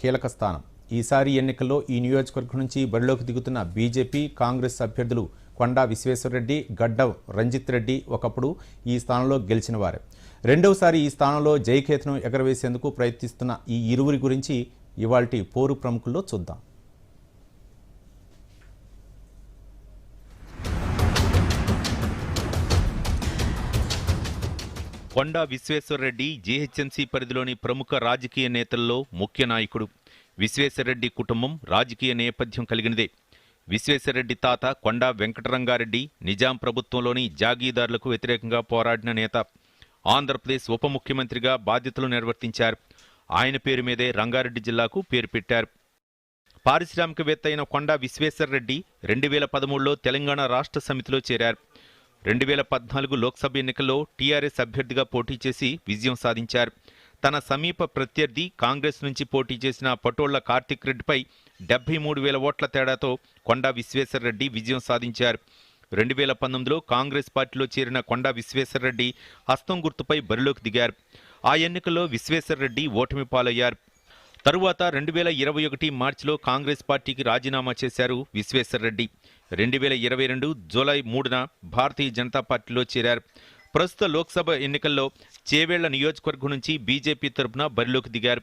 కీలక స్థానం. ఈసారి ఎన్నికల్లో ఈ నియోజకవర్గం నుంచి బరిలోకి దిగుతున్న బీజేపీ కాంగ్రెస్ అభ్యర్థులు కొండా విశ్వేశ్వరరెడ్డి గడ్డం రంజిత్ రెడ్డి ఒకప్పుడు ఈ స్థానంలో గెలిచిన వారే. రెండవసారి ఈ స్థానంలో జయకేతను ఎగరవేసేందుకు ప్రయత్నిస్తున్న ఈ ఇరువురి గురించి ఇవాల్టి పోరు ప్రముఖుల్లో చూద్దాం. కొండా విశ్వేశ్వరరెడ్డి జీహెచ్ఎంసీ పరిధిలోని ప్రముఖ రాజకీయ నేతల్లో ముఖ్య నాయకుడు. విశ్వేశ్వరరెడ్డి కుటుంబం రాజకీయ నేపథ్యం కలిగినదే. విశ్వేశ్వరరెడ్డి తాత కొండా వెంకటరంగారెడ్డి నిజాం ప్రభుత్వంలోని జాగీదారులకు వ్యతిరేకంగా పోరాడిన నేత. ఆంధ్రప్రదేశ్ ఉప ముఖ్యమంత్రిగా బాధ్యతలు నిర్వర్తించారు. ఆయన పేరు మీదే రంగారెడ్డి జిల్లాకు పేరు పెట్టారు. పారిశ్రామికవేత్త అయిన కొండా విశ్వేశ్వరరెడ్డి రెండు వేల పదమూడులో తెలంగాణ రాష్ట్ర సమితిలో చేరారు. రెండు వేల పద్నాలుగు లోక్సభ ఎన్నికల్లో టీఆర్ఎస్ అభ్యర్థిగా పోటీ చేసి విజయం సాధించారు. తన సమీప ప్రత్యర్థి కాంగ్రెస్ నుంచి పోటీ చేసిన పటోళ్ళ కార్తిక్ రెడ్డిపై డెబ్బై మూడు వేల ఓట్ల తేడాతో కొండా విశ్వేశ్వరరెడ్డి విజయం సాధించారు. రెండు వేల పంతొమ్మిదిలో కాంగ్రెస్ పార్టీలో చేరిన కొండా విశ్వేశ్వరరెడ్డి హస్తం గుర్తుపై బరిలోకి దిగారు. ఆ ఎన్నికల్లో విశ్వేశ్వరరెడ్డి ఓటమి పాలయ్యారు. తరువాత రెండు వేల ఇరవై ఒకటి మార్చిలో కాంగ్రెస్ పార్టీకి రాజీనామా చేశారు విశ్వేశ్వరరెడ్డి. రెండు వేల ఇరవై రెండు జూలై మూడున భారతీయ జనతా పార్టీలో చేరారు. ప్రస్తుత లోక్సభ ఎన్నికల్లో చేవేళ్ళ నియోజకవర్గం నుంచి బీజేపీ తరపున బరిలోకి దిగారు.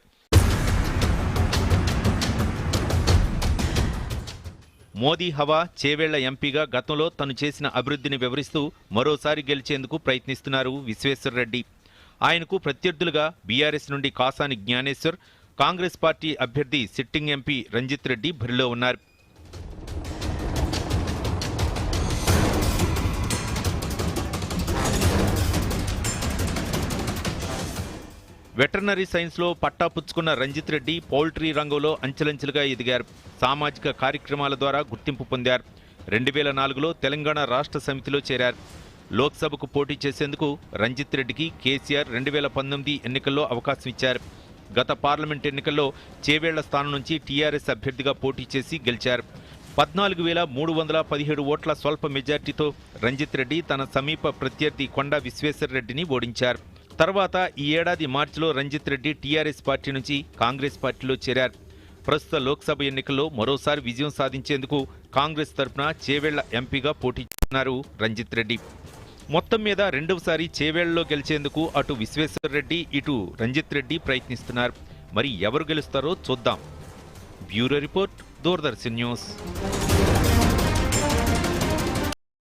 మోదీ హవా చేవేళ్ళ ఎంపీగా గతంలో తను చేసిన అభివృద్ధిని వివరిస్తూ మరోసారి గెలిచేందుకు ప్రయత్నిస్తున్నారు విశ్వేశ్వరరెడ్డి. ఆయనకు ప్రత్యర్థులుగా బీఆర్ఎస్ నుండి కాసాని జ్ఞానేశ్వర్ కాంగ్రెస్ పార్టీ అభ్యర్థి సిట్టింగ్ ఎంపీ రంజిత్ రెడ్డి బరిలో ఉన్నారు. వెటర్నరీ సైన్స్లో పట్టా పుచ్చుకున్న రంజిత్ రెడ్డి పౌల్ట్రీ రంగంలో అంచెలంచెలుగా ఎదిగారు. సామాజిక కార్యక్రమాల ద్వారా గుర్తింపు పొందారు. రెండు వేల నాలుగులో తెలంగాణ రాష్ట్ర సమితిలో చేరారు. లోక్సభకు పోటీ చేసేందుకు రంజిత్ రెడ్డికి కేసీఆర్ రెండు వేల పంతొమ్మిది ఎన్నికల్లో అవకాశం ఇచ్చారు. గత పార్లమెంట్ ఎన్నికల్లో చేవేళ్ళ స్థానం నుంచి టీఆర్ఎస్ అభ్యర్థిగా పోటీ చేసి గెలిచారు. పద్నాలుగు వేల మూడు వందల పదిహేడు ఓట్ల స్వల్ప మెజార్టీతో రంజిత్ రెడ్డి తన సమీప ప్రత్యర్థి కొండా విశ్వేశ్వర్ రెడ్డిని ఓడించారు. తర్వాత ఈ ఏడాది మార్చిలో రంజిత్ రెడ్డి టీఆర్ఎస్ పార్టీ నుంచి కాంగ్రెస్ పార్టీలో చేరారు. ప్రస్తుత లోక్సభ ఎన్నికల్లో మరోసారి విజయం సాధించేందుకు కాంగ్రెస్ తరపున చేవేళ్ళ ఎంపీగా పోటీ చేస్తున్నారు రంజిత్ రెడ్డి. మొత్తం మీద రెండవసారి చేవేళ్ళలో గెలిచేందుకు అటు విశ్వేశ్వర్ రెడ్డి ఇటు రంజిత్ రెడ్డి ప్రయత్నిస్తున్నారు. మరి ఎవరు గెలుస్తారో చూద్దాం. Bureau report Doordarshan news.